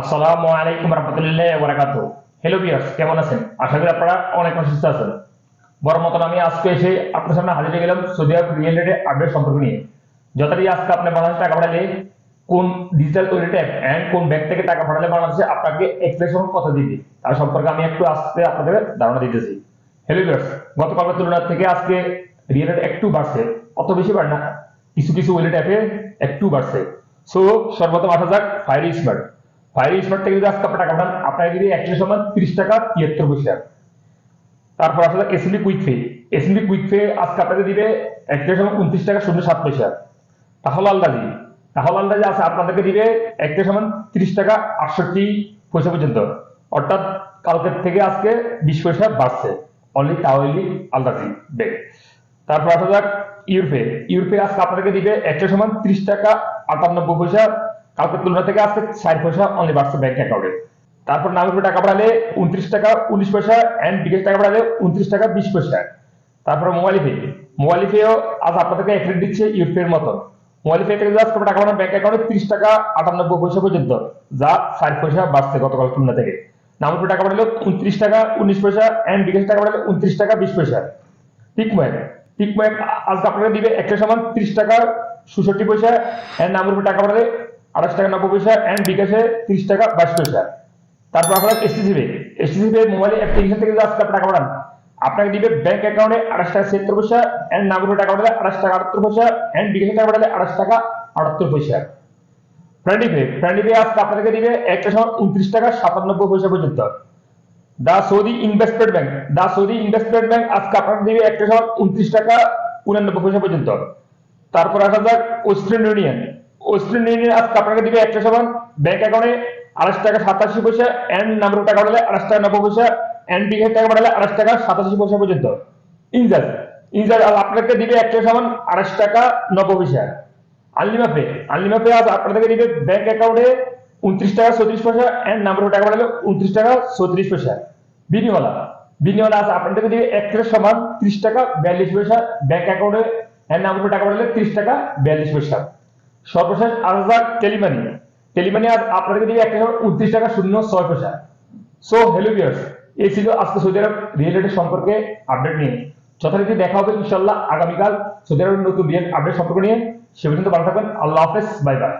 আসসালামু আলাইকুম রহমতুল্লাহ ওবরাকাতু হ্যালো বিয়ার্স কেমন আছেন? আশা করি আপনারা অনেক সুস্থ আছেন। বড় মতন আমি আজকে এসে আপনার সামনে হাজির গেলাম সৌদি আরব রিয়েল রেটের আপডেট সম্পর্ক নিয়ে। যথারীতি আজকে আপনি বাংলাদেশে টাকা পাঠালে কোন ডিজিটাল ওয়েলেট অ্যাপ অ্যান্ড কোন ব্যাংক থেকে টাকা পাঠালে বাংলাদেশে আপনাকে এক্সপ্রেশন কত দিবে। তার সম্পর্কে আমি একটু আজকে আপনাদের ধারণা দিতেছি। হ্যালো বিয়ার্স গতকালের তুলনার থেকে আজকে রিয়েল রেট একটু বাড়ছে। অত বেশি বাড়ে না। কিছু কিছু ওয়েলেট অ্যাপে একটু বাড়ছে। সো সর্বপ্রথম আসা যাক ফায়ার স্মার্ট ফায়ার স্মার্ট থেকে যদি আজকে টাকা পাঠান আপনার যদি একটি সমান তিরিশ টাকা তিয়াত্তর পয়সা। তারপর আসলে SMB quick pay SMB quick pay আজকে আপনাকে দিবে একটা সময় উনত্রিশ টাকা শূন্য সাত পয়সা। তাহলে আন্দাজি তাহলে আন্দাজি আছে, আপনাদেরকে দিবে একটা সমান তিরিশ টাকা আটষট্টি পয়সা পর্যন্ত। অর্থাৎ কালকের থেকে আজকে বিশ পয়সা বাড়ছে। অনলি তাহলে আন্দাজি বেগ তারপর আসা যাক ইউরপে। ইউরপে আজকে আপনাদেরকে দিবে একটা সমান ত্রিশ টাকা আটানব্বই পয়সা কালকের তুলনা থেকে আসছে ষাট পয়সা অনলি বাড়ছে ব্যাংক অ্যাকাউন্টে তারপর নামের টাকা পাঠালে উনত্রিশ টাকা, উনিশ পয়সা অ্যান্ড বিকাশ টাকা পাঠালে উনত্রিশ টাকা, বিশ পয়সা। তারপর মোবাইল পে মোবাইল পেও আজ আপনাদেরকে এক রেট দিচ্ছে ইউরপের মতো। মোবাইল পে থেকে জাস্ট টাকা পাঠানো ব্যাংক অ্যাকাউন্টে ত্রিশ টাকা, আটানব্বই পয়সা পর্যন্ত, যা ষাট পয়সা বাড়ছে গতকাল তুলনা থেকে। নামের টাকা পাঠালে উনত্রিশ টাকা, উনিশ পয়সা অ্যান্ড বিকেশ টাকা পাঠালে উনত্রিশ টাকা, বিশ পয়সা। টিকময়েক টিকময়েক আজকে আপনাকে দিবে একটা সমান ত্রিশ টাকা সুষট্টি পয়সা অ্যান্ড নামের টাকা পাঠালে আঠাশ টাকা নব্বই পয়সা অ্যান্ড বিকাশে ত্রিশ টাকা বাইশ পয়সা। তারপর আপনার STC pay STC mobile application থেকে আজকে আপনি টাকা পাঠান। আপনাকে দিবে ব্যাংক অ্যাকাউন্টে আঠাশ টাকা ছিয়াত্তর পয়সা অ্যান্ড নাগরিক টাকা পাঠালে আঠাশ টাকা আটাত্তর পয়সা অ্যান্ড বিকাশে টাকা পাঠালে আঠাশ টাকা আটাত্তর পয়সা। ফ্রেন্ডি পে ফ্রেন্ডি পে আজকে আপনাদেরকে দিবে সময় উনত্রিশ টাকা সাতানব্বই পয়সা পর্যন্ত। The Saudi investment bank. The Saudi investment bank আজকে আপনাকে দিবে সময় উনত্রিশ টাকা উনানব্বই পয়সা পর্যন্ত। তারপর আসা যাক ওয়েস্টার্ন ইউনিয়ন ওয়েস্টার্ন ইউনিয়ন আজকে আপনাকে দিবে একটা সমান ব্যাংক অ্যাকাউন্টে আড়াইশ টাকা সাতাশি পয়সা এন্ড নাম্বার টাকা পাঠালে আড়াইশ টাকা নব্বই পয়সা এন্ড বিঘের টাকা পাঠালে আড়াইশ টাকা সাতাশি পয়সা পর্যন্ত। ইনজার ইনজার আপনাকে দিবে একটা সমান আড়াইশ টাকা নব্বই পয়সা। আনলিমা পে আনলিমা পে আজ আপনাদেরকে দিবে ব্যাংক অ্যাকাউন্টে উনত্রিশ টাকা চৌত্রিশ পয়সা এন্ড নাম্বার টাকা পাঠালে উনত্রিশ টাকা চৌত্রিশ পয়সা। বিনিওয়ালা বিনিওয়ালা আছে আপনাদেরকে দিবে এক টাকা সমান ত্রিশ টাকা বিয়াল্লিশ পয়সা ব্যাংক অ্যাকাউন্টে এন্ড নাম্বার টাকা পাঠালে ত্রিশ টাকা বিয়াল্লিশ পয়সা। সর্বশেষ আরজাক টেলিমানি। টেলিমানি আজ আপনাদেরকে দিবে একটা সময় উনত্রিশ টাকা শূন্য ছয় পয়সা। সো হ্যালো ভিউয়ার্স এই ছিল আজকে সৌদি আরব রিয়েল সম্পর্কে আপডেট নিয়ে। যথারীতি দেখা হবে ইনশাল্লাহ আগামীকাল সৌদি আরবের নতুন রিয়েল আপডেট সম্পর্কে নিয়ে। সে পর্যন্ত ভালো থাকবেন। আল্লাহ হাফেজ। Bye bye